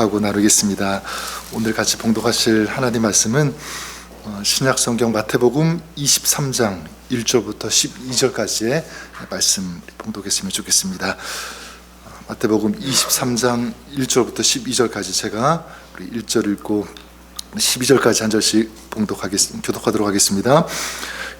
하고 나누겠습니다. 오늘 같이 봉독하실 하나님 말씀은 어, 신약 성경 마태복음 23장 1절부터 12절까지의 말씀 봉독했으면 좋겠습니다. 어, 마태복음 23장 1절부터 12절까지 제가 우리 1절 읽고 12절까지 한 절씩 봉독하겠 교독하도록 하겠습니다.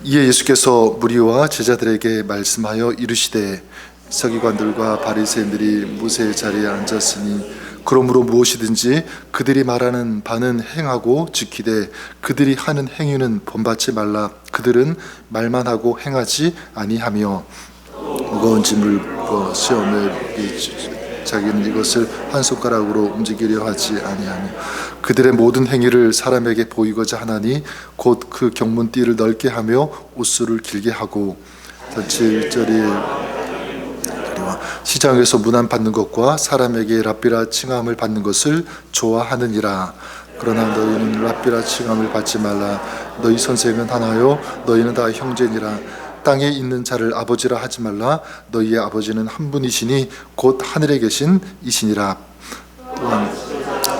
이에 예수께서 무리와 제자들에게 말씀하여 이르시되 서기관들과 바리새인들이 모세의 자리에 앉았으니 그러므로 무엇이든지 그들이 말하는 바는 행하고 지키되 그들이 하는 행위는 본받지 말라. 그들은 말만 하고 행하지 아니하며 무거운 짐을 시험에 자기는 이것을 한 손가락으로 움직이려 하지 아니하며 그들의 모든 행위를 사람에게 보이고자 하나니 곧 그 경문띠를 넓게 하며 옷수를 길게 하고. 전체 일절이 시장에서 문안 받는 것과 사람에게 랍비라 칭함을 받는 것을 좋아하느니라. 그러나 너희는 랍비라 칭함을 받지 말라. 너희 선생은 하나요? 너희는 다 형제니라. 땅에 있는 자를 아버지라 하지 말라. 너희의 아버지는 한 분이시니 곧 하늘에 계신 이시니라. 또한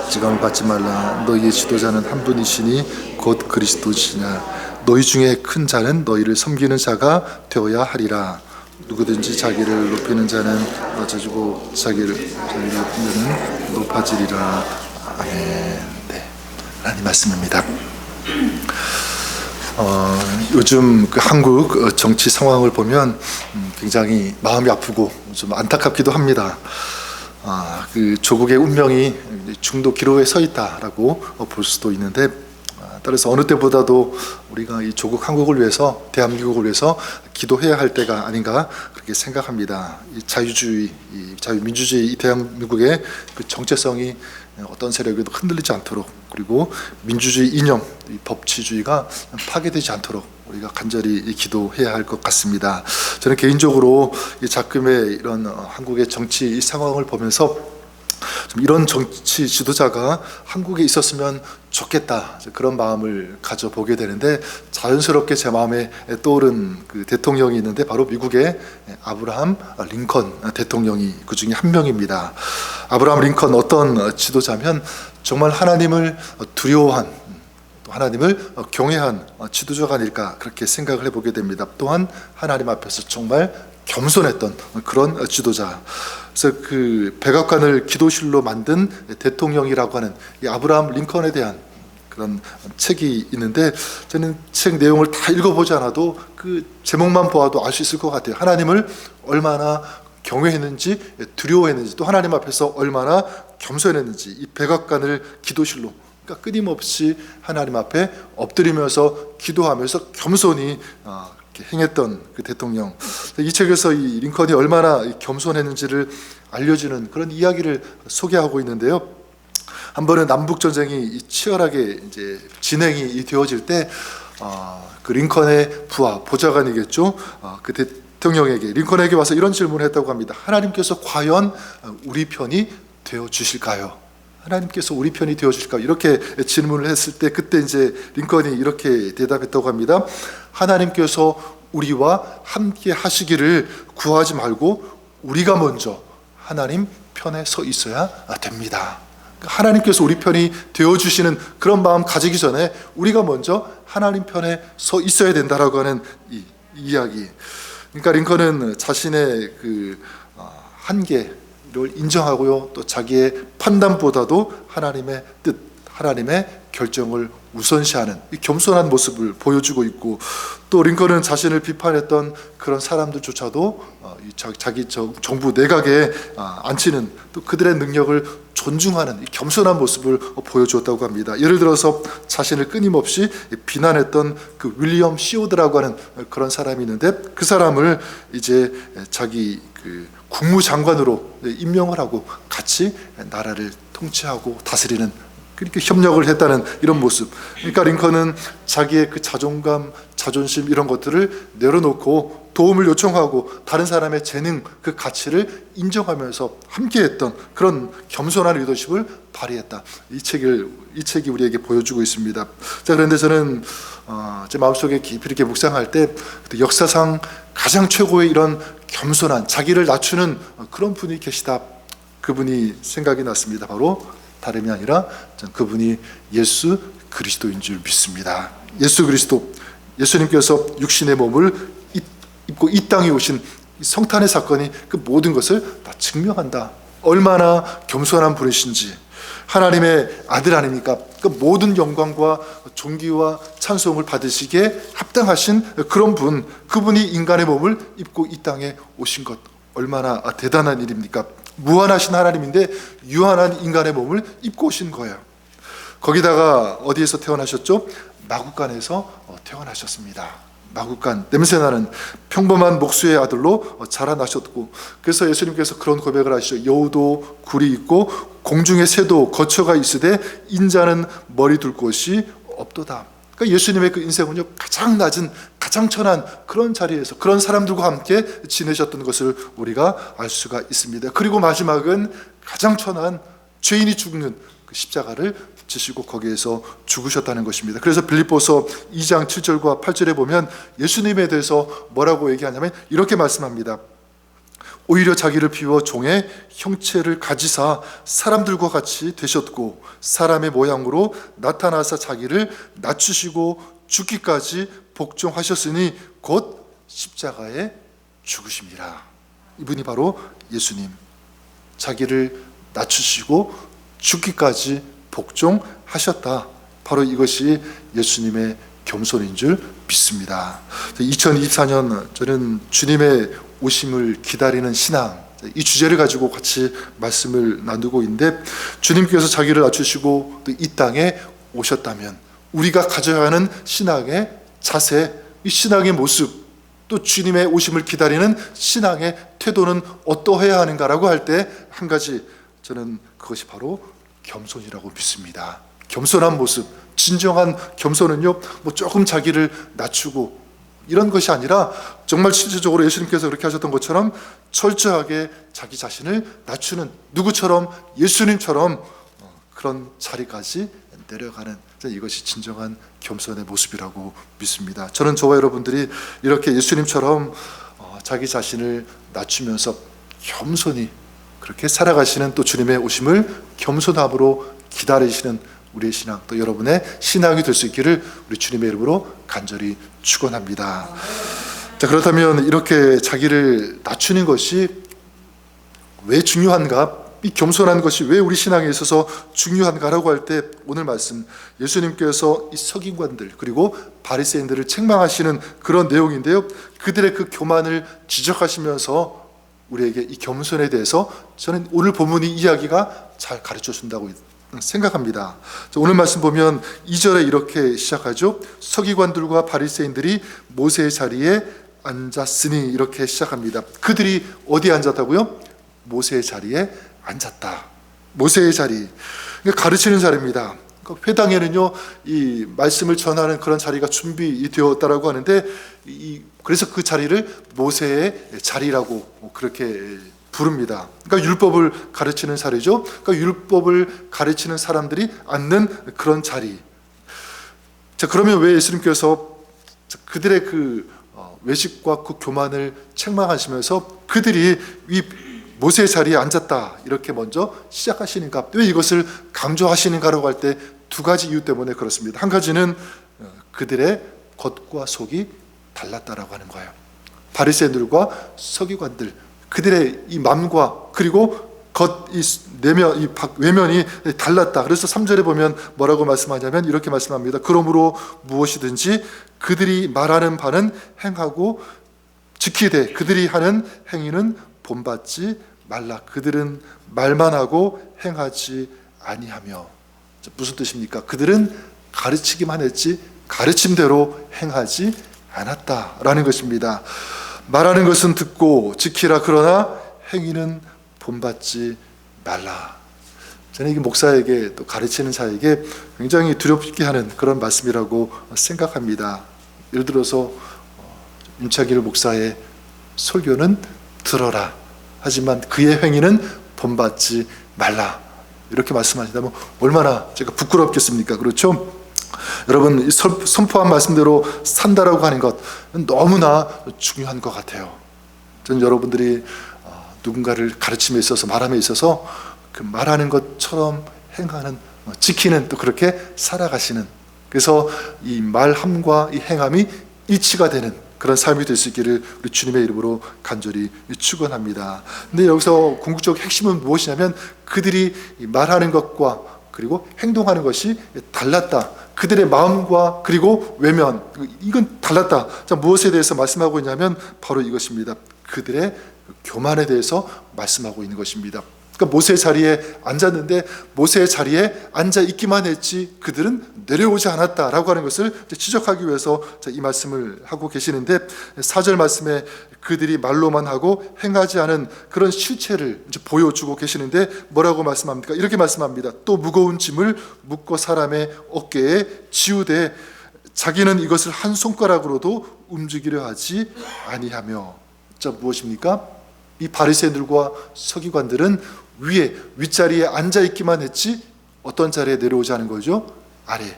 지감을 받지 말라. 너희의 지도자는 한 분이시니 곧 그리스도시냐 너희 중에 큰 자는 너희를 섬기는 자가 되어야 하리라 누구든지 자기를 높이는 자는 낮아지고 자기를 자기를 높이는 자는 높아지리라. 아멘. 네. 하나님 말씀입니다. 어, 요즘 그 한국 어, 정치 상황을 보면 음, 굉장히 마음이 아프고 좀 안타깝기도 합니다. 아, 그 조국의 운명이 중도 기로에 서 있다라고 어, 볼 수도 있는데 아, 따라서 어느 때보다도 우리가 이 조국 한국을 위해서 대한민국을 위해서 기도해야 할 때가 아닌가 그렇게 생각합니다. 이 자유주의, 이 자유민주주의 이 대한민국의 그 정체성이 어떤 세력에도 흔들리지 않도록 그리고 민주주의 이념, 이 법치주의가 파괴되지 않도록 우리가 간절히 기도해야 할 것 같습니다. 저는 개인적으로 이 작금의 이런 어, 한국의 정치 이 상황을 보면서 좀 이런 정치 지도자가 한국에 있었으면 좋겠다 그런 마음을 가져보게 되는데 자연스럽게 제 마음에 떠오른 그 대통령이 있는데 바로 미국의 아브라함 링컨 대통령이 그 중에 한 명입니다. 아브라함 링컨 어떤 지도자면 정말 하나님을 두려워한 또 하나님을 경외한 지도자가 아닐까 그렇게 생각을 해보게 됩니다. 또한 하나님 앞에서 정말 겸손했던 그런 지도자. 그래서 그 백악관을 기도실로 만든 대통령이라고 하는 이 아브라함 링컨에 대한 그런 책이 있는데 저는 책 내용을 다 읽어보지 않아도 그 제목만 보아도 알 수 있을 것 같아요. 하나님을 얼마나 경외했는지 두려워했는지 또 하나님 앞에서 얼마나 겸손했는지 이 백악관을 기도실로 그러니까 끊임없이 하나님 앞에 엎드리면서 기도하면서 겸손히 아, 행했던 그 대통령 이 책에서 이 링컨이 얼마나 겸손했는지를 알려주는 그런 이야기를 소개하고 있는데요. 한 번은 남북 전쟁이 치열하게 이제 진행이 되어질 때, 어, 그 링컨의 부하 보좌관이겠죠. 어, 그 대통령에게 링컨에게 와서 이런 질문을 했다고 합니다. 하나님께서 과연 우리 편이 되어 주실까요? 하나님께서 우리 편이 되어 주실까 이렇게 질문을 했을 때 그때 이제 링컨이 이렇게 대답했다고 합니다. 하나님께서 우리와 함께 하시기를 구하지 말고 우리가 먼저 하나님 편에 서 있어야 됩니다. 하나님께서 우리 편이 되어 주시는 그런 마음 가지기 전에 우리가 먼저 하나님 편에 서 있어야 된다라고 하는 이 이야기. 그러니까 링컨은 자신의 그 어, 한계 를 인정하고요. 또 자기의 판단보다도 하나님의 뜻, 하나님의 결정을 우선시하는 이 겸손한 모습을 보여주고 있고 또 링컨은 자신을 비판했던 그런 사람들조차도 어, 자기 정부 내각에 아, 앉히는 또 그들의 능력을 존중하는 겸손한 모습을 보여주었다고 합니다. 예를 들어서 자신을 끊임없이 비난했던 그 윌리엄 시오드라고 하는 그런 사람이 있는데 그 사람을 이제 자기 그 국무장관으로 임명을 하고 같이 나라를 통치하고 다스리는 그렇게 협력을 했다는 이런 모습. 그러니까 링컨은 자기의 그 자존감, 자존심 이런 것들을 내려놓고 도움을 요청하고 다른 사람의 재능, 그 가치를 인정하면서 함께했던 그런 겸손한 리더십을 발휘했다. 이 책을 이 책이 우리에게 보여주고 있습니다. 자 그런데 저는 어, 제 마음속에 깊이 이렇게 묵상할 때 역사상 가장 최고의 이런 겸손한 자기를 낮추는 그런 분이 계시다. 그분이 생각이 났습니다. 바로 다름이 아니라 그분이 예수 그리스도인 줄 믿습니다. 예수 그리스도 예수님께서 육신의 몸을 입- 입고 이 땅에 오신 이 성탄의 사건이 그 모든 것을 다 증명한다. 얼마나 겸손한 분이신지 하나님의 아들 아닙니까? 그 모든 영광과 존귀와 찬송을 받으시기에 합당하신 그런 분, 그분이 인간의 몸을 입고 이 땅에 오신 것 얼마나 대단한 일입니까? 무한하신 하나님인데 유한한 인간의 몸을 입고 오신 거예요. 거기다가 어디에서 태어나셨죠? 마국간에서 어, 태어나셨습니다. 마국간 냄새나는 평범한 목수의 아들로 어, 자라나셨고 그래서 예수님께서 그런 고백을 하시죠. 여우도 굴이 있고 공중의 새도 거처가 있으되 인자는 머리 둘 곳이 없도다. 그러니까 예수님의 그 인생은요 가장 낮은 가장 천한 그런 자리에서 그런 사람들과 함께 지내셨던 것을 우리가 알 수가 있습니다. 그리고 마지막은 가장 천한 죄인이 죽는 그 십자가를 지시고 거기에서 죽으셨다는 것입니다. 그래서 빌립보서 2장 7절과 8절에 보면 예수님에 대해서 뭐라고 얘기하냐면 이렇게 말씀합니다. 오히려 자기를 비워 종의 형체를 가지사 사람들과 같이 되셨고 사람의 모양으로 나타나사 자기를 낮추시고 죽기까지 복종하셨으니 곧 십자가에 죽으심이라. 이분이 바로 예수님. 자기를 낮추시고 죽기까지 복종하셨다. 바로 이것이 예수님의 겸손인 줄 믿습니다. 2024년 저는 주님의 오심을 기다리는 신앙 이 주제를 가지고 같이 말씀을 나누고 있는데 주님께서 자기를 낮추시고 또 이 땅에 오셨다면 우리가 가져야 하는 신앙의 자세, 이 신앙의 모습 또 주님의 오심을 기다리는 신앙의 태도는 어떠해야 하는가라고 할 때 한 가지 저는 그것이 바로 겸손이라고 믿습니다. 겸손한 모습, 진정한 겸손은요, 뭐 조금 자기를 낮추고 이런 것이 아니라 정말 실질적으로 예수님께서 그렇게 하셨던 것처럼 철저하게 자기 자신을 낮추는 누구처럼 예수님처럼 어, 그런 자리까지 내려가는 이것이 진정한 겸손의 모습이라고 믿습니다. 저는 저와 여러분들이 이렇게 예수님처럼 어, 자기 자신을 낮추면서 겸손히 그렇게 살아가시는 또 주님의 오심을 겸손함으로 기다리시는 우리의 신앙 또 여러분의 신앙이 될 수 있기를 우리 주님의 이름으로 간절히 축원합니다. 자 그렇다면 이렇게 자기를 낮추는 것이 왜 중요한가? 이 겸손한 것이 왜 우리 신앙에 있어서 중요한가라고 할 때 오늘 말씀 예수님께서 이 석인관들 그리고 바리새인들을 책망하시는 그런 내용인데요. 그들의 그 교만을 지적하시면서 우리에게 이 겸손에 대해서 저는 오늘 본문이 이야기가 잘 가르쳐 준다고 생각합니다. 자, 오늘 말씀 보면 2절에 이렇게 시작하죠. 서기관들과 바리새인들이 모세의 자리에 앉았으니 이렇게 시작합니다. 그들이 어디에 앉았다고요? 모세의 자리에 앉았다. 모세의 자리. 가르치는 자리입니다. 그러니까 회당에는요, 이 말씀을 전하는 그런 자리가 준비되었다라고 하는데, 이, 그래서 그 자리를 모세의 자리라고 그렇게 부릅니다. 그러니까 율법을 가르치는 자리죠. 그러니까 율법을 가르치는 사람들이 앉는 그런 자리. 자, 그러면 왜 예수님께서 그들의 그 어, 외식과 그 교만을 책망하시면서 그들이 이 모세의 자리에 앉았다 이렇게 먼저 시작하시는가? 왜 이것을 강조하시는가라고 할 때 두 가지 이유 때문에 그렇습니다. 한 가지는 어, 그들의 겉과 속이 달랐다라고 하는 거예요. 바리새인들과 서기관들 그들의 이 마음과 그리고 겉이 내면 이 외면이 달랐다. 그래서 3절에 보면 뭐라고 말씀하냐면 이렇게 말씀합니다. 그러므로 무엇이든지 그들이 말하는 바는 행하고 지키되 그들이 하는 행위는 본받지 말라. 그들은 말만 하고 행하지 아니하며 무슨 뜻입니까? 그들은 가르치기만 했지 가르침대로 행하지 않았다라는 것입니다. 말하는 것은 듣고 지키라 그러나 행위는 본받지 말라. 저는 이게 목사에게 또 가르치는 자에게 굉장히 두렵게 하는 그런 말씀이라고 생각합니다. 예를 들어서 윤차길 목사의 설교는 들어라. 하지만 그의 행위는 본받지 말라. 이렇게 말씀하신다면 얼마나 제가 부끄럽겠습니까? 그렇죠? 여러분 선포한 말씀대로 산다라고 하는 것 너무나 중요한 것 같아요. 전 여러분들이 어, 누군가를 가르침에 있어서 말함에 있어서 그 말하는 것처럼 행하는 어, 지키는 또 그렇게 살아가시는 그래서 이 말함과 이 행함이 일치가 되는 그런 삶이 될 수 있기를 우리 주님의 이름으로 간절히 축원합니다. 근데 여기서 궁극적 핵심은 무엇이냐면 그들이 이 말하는 것과 그리고 행동하는 것이 달랐다. 그들의 마음과 그리고 외면 이건 달랐다. 자 무엇에 대해서 말씀하고 있냐면 바로 이것입니다. 그들의 교만에 대해서 말씀하고 있는 것입니다. 그러니까 모세 자리에 앉았는데 모세 자리에 앉아 있기만 했지 그들은 내려오지 않았다라고 하는 것을 지적하기 위해서 자, 이 말씀을 하고 계시는데 사절 말씀에 그들이 말로만 하고 행하지 않은 그런 실체를 보여주고 계시는데 뭐라고 말씀합니까? 이렇게 말씀합니다. 또 무거운 짐을 묶어 사람의 어깨에 지우되 자기는 이것을 한 손가락으로도 움직이려 하지 아니하며 자 무엇입니까? 이 바리새인들과 서기관들은 위에 윗자리에 앉아 있기만 했지 어떤 자리에 내려오지 않은 거죠? 아래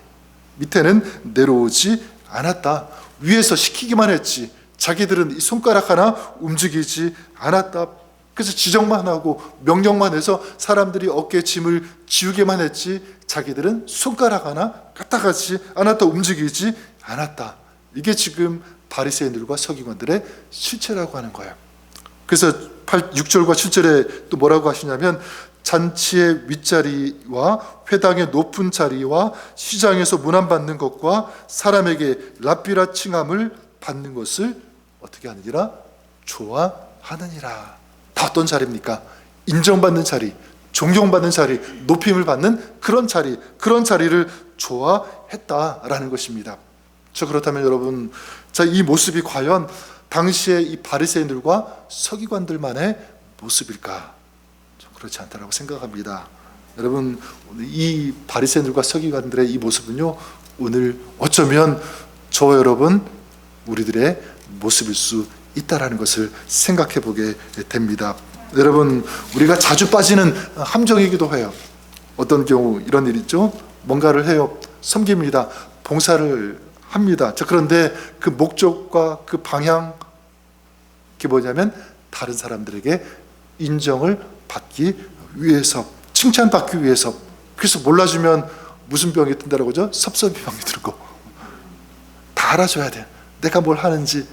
밑에는 내려오지 않았다. 위에서 시키기만 했지 자기들은 이 손가락 하나 움직이지 않았다. 그래서 지적만 하고 명령만 해서 사람들이 어깨 짐을 지우게만 했지 자기들은 손가락 하나 까딱하지 않았다 움직이지 않았다. 이게 지금 바리새인들과 서기관들의 실체라고 하는 거예요. 그래서 8, 6절과 7절에 또 뭐라고 하시냐면 잔치의 윗자리와 회당의 높은 자리와 시장에서 문안받는 것과 사람에게 랍비라 칭함을 받는 것을 어떻게 하느니라 좋아하느니라. 다 어떤 자리입니까? 인정받는 자리, 존경받는 자리, 높임을 받는 그런 자리, 그런 자리를 좋아했다라는 것입니다. 저 그렇다면 여러분, 자 이 모습이 과연 당시에 이 바리새인들과 서기관들만의 모습일까? 좀 그렇지 않다라고 생각합니다. 여러분 이 바리새인들과 서기관들의 이 모습은요 오늘 어쩌면 저 여러분 우리들의 모습일 수 있다라는 것을 생각해 보게 됩니다. 여러분 우리가 자주 빠지는 함정이기도 해요. 어떤 경우 이런 일 있죠? 뭔가를 해요. 섬깁니다. 봉사를 합니다. 자, 그런데 그 목적과 그 방향, 그게 뭐냐면 다른 사람들에게 인정을 받기 위해서, 칭찬받기 위해서. 그래서 몰라주면 무슨 병이 든다라고 그러죠? 섭섭이 병이 들고. 다 알아줘야 돼. 내가 뭘 하는지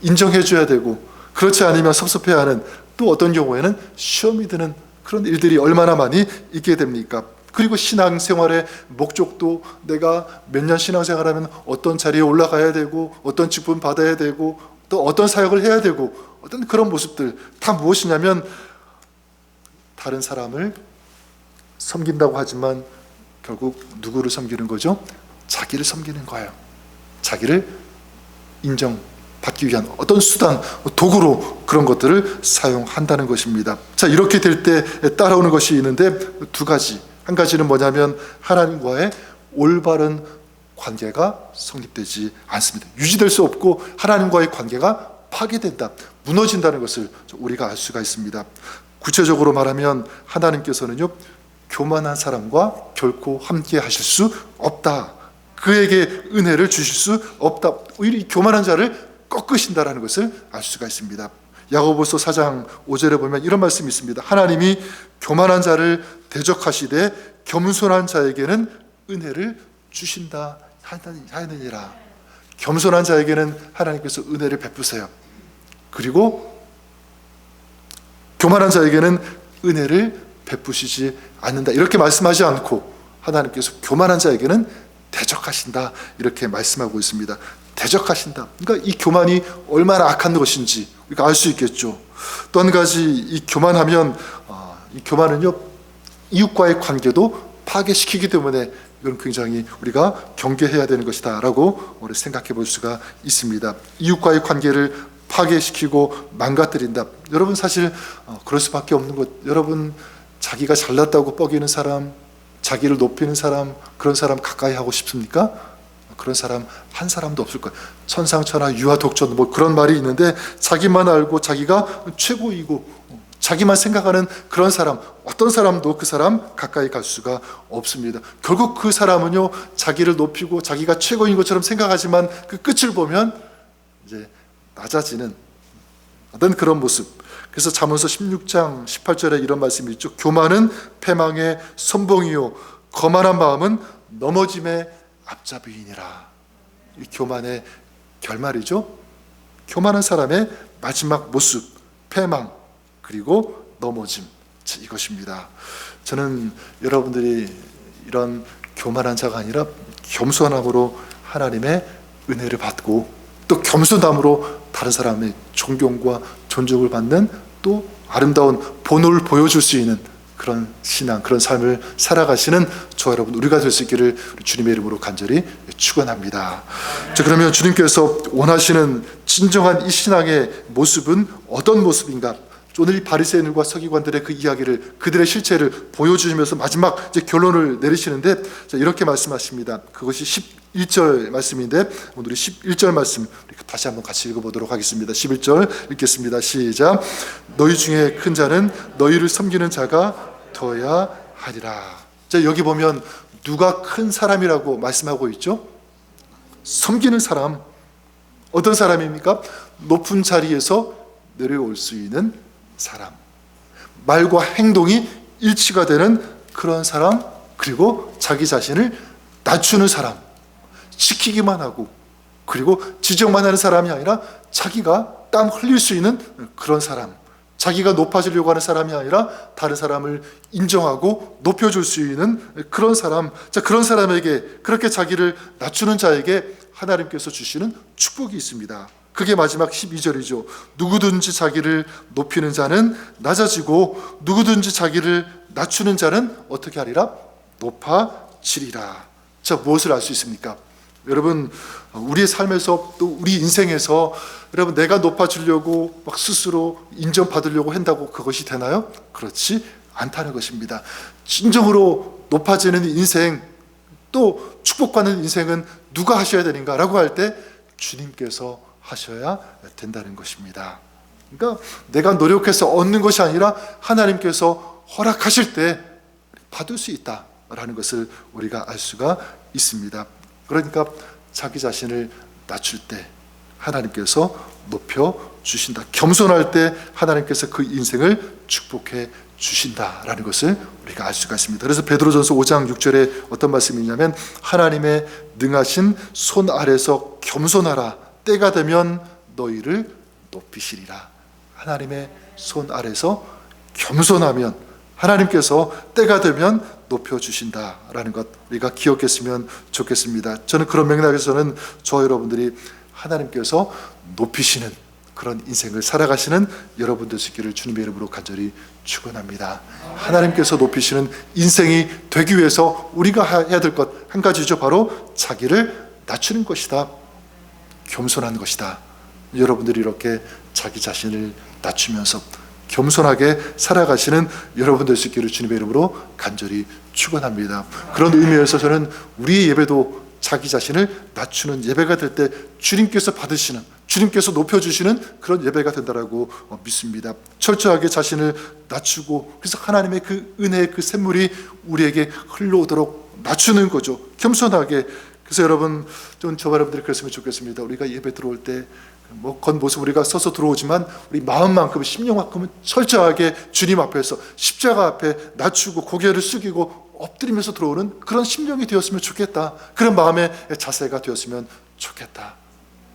인정해줘야 되고, 그렇지 않으면 섭섭해하는 또 어떤 경우에는 시험이 드는 그런 일들이 얼마나 많이 있게 됩니까? 그리고 신앙생활의 목적도 내가 몇 년 신앙생활하면 어떤 자리에 올라가야 되고 어떤 직분 받아야 되고 또 어떤 사역을 해야 되고 어떤 그런 모습들 다 무엇이냐면 다른 사람을 섬긴다고 하지만 결국 누구를 섬기는 거죠? 자기를 섬기는 거예요. 자기를 인정받기 위한 어떤 수단, 도구로 그런 것들을 사용한다는 것입니다. 자, 이렇게 될 때 따라오는 것이 있는데 두 가지. 한 가지는 뭐냐면 하나님과의 올바른 관계가 성립되지 않습니다. 유지될 수 없고 하나님과의 관계가 파괴된다, 무너진다는 것을 우리가 알 수가 있습니다. 구체적으로 말하면 하나님께서는요 교만한 사람과 결코 함께 하실 수 없다. 그에게 은혜를 주실 수 없다. 오히려 이 교만한 자를 꺾으신다라는 것을 알 수가 있습니다. 야고보서 4장 5절에 보면 이런 말씀이 있습니다. 하나님이 교만한 자를 대적하시되 겸손한 자에게는 은혜를 주신다 하느니라. 겸손한 자에게는 하나님께서 은혜를 베푸세요. 그리고 교만한 자에게는 은혜를 베푸시지 않는다. 이렇게 말씀하지 않고 하나님께서 교만한 자에게는 대적하신다. 이렇게 말씀하고 있습니다. 대적하신다. 그러니까 이 교만이 얼마나 악한 것인지 우리가 알 수 있겠죠. 또 한 가지 이 교만하면 어, 이 교만은요 이웃과의 관계도 파괴시키기 때문에 이건 굉장히 우리가 경계해야 되는 것이다라고 우리 생각해 볼 수가 있습니다. 이웃과의 관계를 파괴시키고 망가뜨린다. 여러분 사실 어, 그럴 수밖에 없는 것. 여러분 자기가 잘났다고 뻐기는 사람, 자기를 높이는 사람, 그런 사람 가까이 하고 싶습니까? 그런 사람 한 사람도 없을 거예요. 천상천하 유아 독전 뭐 그런 말이 있는데 자기만 알고 자기가 최고이고 자기만 생각하는 그런 사람 어떤 사람도 그 사람 가까이 갈 수가 없습니다. 결국 그 사람은요 자기를 높이고 자기가 최고인 것처럼 생각하지만 그 끝을 보면 이제 낮아지는 어떤 그런 모습. 그래서 잠언서 16장 18절에 이런 말씀이 있죠. 교만은 패망의 선봉이요 거만한 마음은 넘어짐의 앞잡이이니라. 이 교만의 결말이죠. 교만한 사람의 마지막 모습, 패망 그리고 넘어짐 이것입니다. 저는 여러분들이 이런 교만한 자가 아니라 겸손함으로 하나님의 은혜를 받고 또 겸손함으로 다른 사람의 존경과 존중을 받는 또 아름다운 본을 보여줄 수 있는 그런 신앙, 그런 삶을 살아가시는 저 여러분 우리가 될 수 있기를 주님의 이름으로 간절히 축원합니다. 자 그러면 주님께서 원하시는 진정한 이 신앙의 모습은 어떤 모습인가? 오늘 이 바리새인들과 서기관들의 그 이야기를 그들의 실체를 보여주시면서 마지막 이제 결론을 내리시는데 자, 이렇게 말씀하십니다. 그것이 11절 말씀인데 오늘 11절 말씀 다시 한번 같이 읽어보도록 하겠습니다. 11절 읽겠습니다. 시작. 너희 중에 큰 자는 너희를 섬기는 자가 더야 하리라. 자 여기 보면 누가 큰 사람이라고 말씀하고 있죠? 섬기는 사람. 어떤 사람입니까? 높은 자리에서 내려올 수 있는 사람. 말과 행동이 일치가 되는 그런 사람, 그리고 자기 자신을 낮추는 사람. 지키기만 하고, 그리고 지적만 하는 사람이 아니라 자기가 땀 흘릴 수 있는 그런 사람. 자기가 높아지려고 하는 사람이 아니라 다른 사람을 인정하고 높여줄 수 있는 그런 사람. 자, 그런 사람에게, 그렇게 자기를 낮추는 자에게 하나님께서 주시는 축복이 있습니다. 그게 마지막 12절이죠. 누구든지 자기를 높이는 자는 낮아지고 누구든지 자기를 낮추는 자는 어떻게 하리라? 높아지리라. 자, 무엇을 알 수 있습니까? 여러분, 우리의 삶에서 또 우리 인생에서 여러분 내가 높아지려고 막 스스로 인정받으려고 한다고 그것이 되나요? 그렇지 않다는 것입니다. 진정으로 높아지는 인생 또 축복받는 인생은 누가 하셔야 되는가라고 할 때 주님께서 하셔야 된다는 것입니다. 그러니까 내가 노력해서 얻는 것이 아니라 하나님께서 허락하실 때 받을 수 있다라는 것을 우리가 알 수가 있습니다. 그러니까 자기 자신을 낮출 때 하나님께서 높여 주신다. 겸손할 때 하나님께서 그 인생을 축복해 주신다라는 것을 우리가 알 수가 있습니다. 그래서 베드로전서 5장 6절에 어떤 말씀이 있냐면 하나님의 능하신 손 아래서 겸손하라. 때가 되면 너희를 높이시리라. 하나님의 손 아래서 겸손하면 하나님께서 때가 되면 높여 주신다라는 것 우리가 기억했으면 좋겠습니다. 저는 그런 맥락에서는 저 여러분들이 하나님께서 높이시는 그런 인생을 살아가시는 여러분들 있기를 주님의 이름으로 간절히 축원합니다. 하나님께서 높이시는 인생이 되기 위해서 우리가 해야 될 것 한 가지죠. 바로 자기를 낮추는 것이다. 겸손한 것이다. 여러분들이 이렇게 자기 자신을 낮추면서 겸손하게 살아가시는 여러분들 수 있기를 주님의 이름으로 간절히 축원합니다. 그런 의미에서 저는 우리 예배도 자기 자신을 낮추는 예배가 될 때 주님께서 받으시는 주님께서 높여주시는 그런 예배가 된다라고 믿습니다. 철저하게 자신을 낮추고 그래서 하나님의 그 은혜의 그 샘물이 우리에게 흘러오도록 낮추는 거죠. 겸손하게 그래서 여러분 좀 저와 여러분들이 그랬으면 좋겠습니다. 우리가 예배 들어올 때 뭐 겉모습 우리가 써서 들어오지만 우리 마음만큼 심령만큼은 철저하게 주님 앞에서 십자가 앞에 낮추고 고개를 숙이고 엎드리면서 들어오는 그런 심령이 되었으면 좋겠다. 그런 마음의 자세가 되었으면 좋겠다.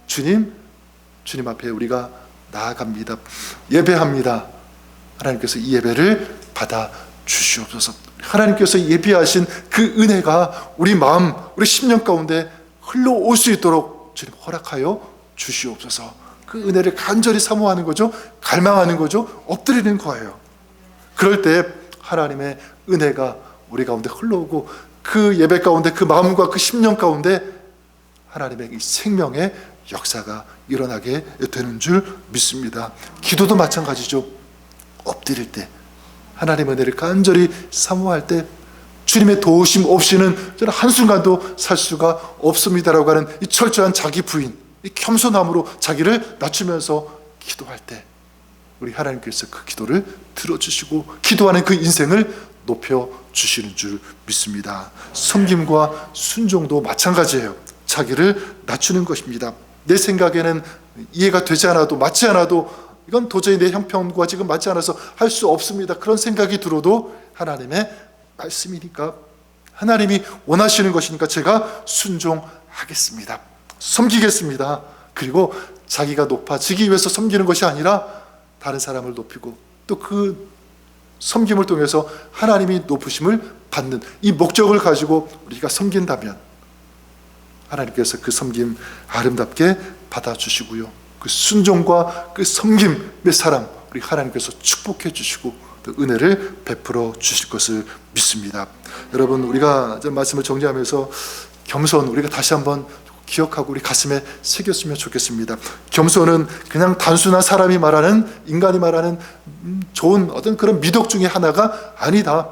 주님, 주님 앞에 우리가 나아갑니다. 예배합니다. 하나님께서 이 예배를 받아 주시옵소서. 하나님께서 예비하신 그 은혜가 우리 마음, 우리 심령 가운데 흘러올 수 있도록 주님 허락하여 주시옵소서. 그 은혜를 간절히 사모하는 거죠. 갈망하는 거죠. 엎드리는 거예요. 그럴 때 하나님의 은혜가 우리 가운데 흘러오고 그 예배 가운데 그 마음과 그 심령 가운데 하나님의 이 생명의 역사가 일어나게 되는 줄 믿습니다. 기도도 마찬가지죠. 엎드릴 때 하나님의 은혜를 간절히 사모할 때 주님의 도우심 없이는 저는 한순간도 살 수가 없습니다라고 하는 이 철저한 자기 부인, 이 겸손함으로 자기를 낮추면서 기도할 때 우리 하나님께서 그 기도를 들어주시고 기도하는 그 인생을 높여 주시는 줄 믿습니다. 섬김과 순종도 마찬가지예요. 자기를 낮추는 것입니다. 내 생각에는 이해가 되지 않아도 맞지 않아도 이건 도저히 내 형편과 지금 맞지 않아서 할 수 없습니다. 그런 생각이 들어도 하나님의 말씀이니까 하나님이 원하시는 것이니까 제가 순종하겠습니다. 섬기겠습니다. 그리고 자기가 높아지기 위해서 섬기는 것이 아니라 다른 사람을 높이고 또 그 섬김을 통해서 하나님이 높으심을 받는 이 목적을 가지고 우리가 섬긴다면 하나님께서 그 섬김 아름답게 받아주시고요. 그 순종과 그 섬김의 사람 우리 하나님께서 축복해 주시고 또 은혜를 베풀어 주실 것을 믿습니다. 여러분 우리가 말씀을 정리하면서 겸손 우리가 다시 한번 기억하고 우리 가슴에 새겼으면 좋겠습니다. 겸손은 그냥 단순한 사람이 말하는 인간이 말하는 음, 좋은 어떤 그런 미덕 중에 하나가 아니다.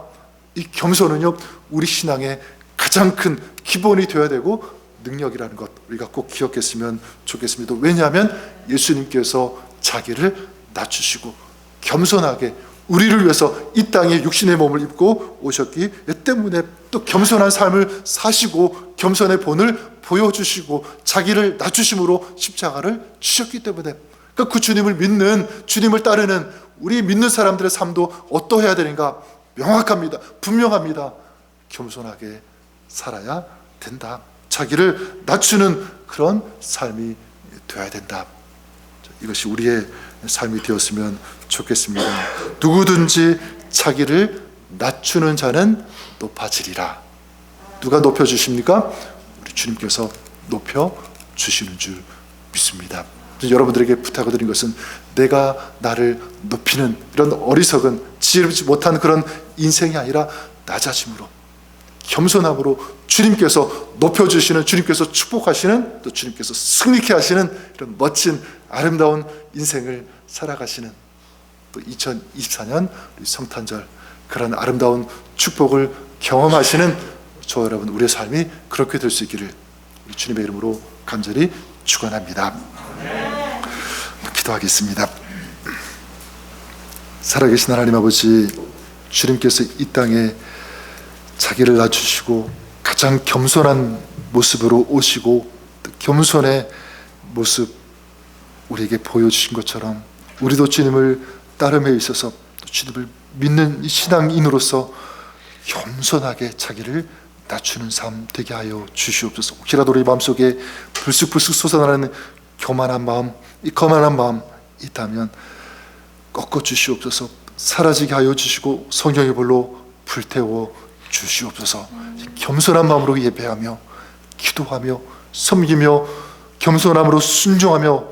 이 겸손은요 우리 신앙의 가장 큰 기본이 되어야 되고 능력이라는 것 우리가 꼭 기억했으면 좋겠습니다. 왜냐하면 예수님께서 자기를 낮추시고 겸손하게 우리를 위해서 이 땅에 육신의 몸을 입고 오셨기 때문에 또 겸손한 삶을 사시고 겸손의 본을 보여주시고 자기를 낮추심으로 십자가를 주셨기 때문에 그러니까 그 주님을 믿는 주님을 따르는 우리 믿는 사람들의 삶도 어떠해야 되는가 명확합니다. 분명합니다. 겸손하게 살아야 된다. 자기를 낮추는 그런 삶이 되어야 된다. 이것이 우리의 삶이 되었으면 좋겠습니다. 누구든지 자기를 낮추는 자는 높아지리라. 누가 높여 주십니까? 우리 주님께서 높여 주시는 줄 믿습니다. 여러분들에게 부탁을 드린 것은 내가 나를 높이는 이런 어리석은 지혜롭지 못한 그런 인생이 아니라 낮아짐으로 겸손함으로 주님께서 높여주시는 주님께서 축복하시는 또 주님께서 승리케 하시는 이런 멋진 아름다운 인생을 살아가시는 또 2024년 우리 성탄절 그런 아름다운 축복을 경험하시는 저 여러분 우리의 삶이 그렇게 될 수 있기를 우리 주님의 이름으로 간절히 축원합니다. 기도하겠습니다. 살아계신 하나님 아버지 주님께서 이 땅에 자기를 낮추시고 가장 겸손한 모습으로 오시고 또 겸손의 모습 우리에게 보여주신 것처럼 우리도 주님을 따름에 있어서 또 주님을 믿는 이 신앙인으로서 겸손하게 자기를 낮추는 삶 되게 하여 주시옵소서. 혹시라도 우리 마음속에 불쑥불쑥 솟아나는 교만한 마음, 이 거만한 마음 있다면 꺾어 주시옵소서. 사라지게 하여 주시고 성령의 불로 불태워 주시옵소서. 겸손한 마음으로 예배하며 기도하며 섬기며 겸손함으로 순종하며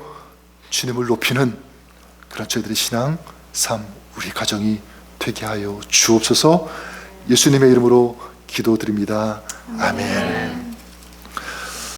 주님을 높이는 그런 저희들의 신앙 삶 우리 가정이 되게 하여 주옵소서. 예수님의 이름으로 기도드립니다. 아멘.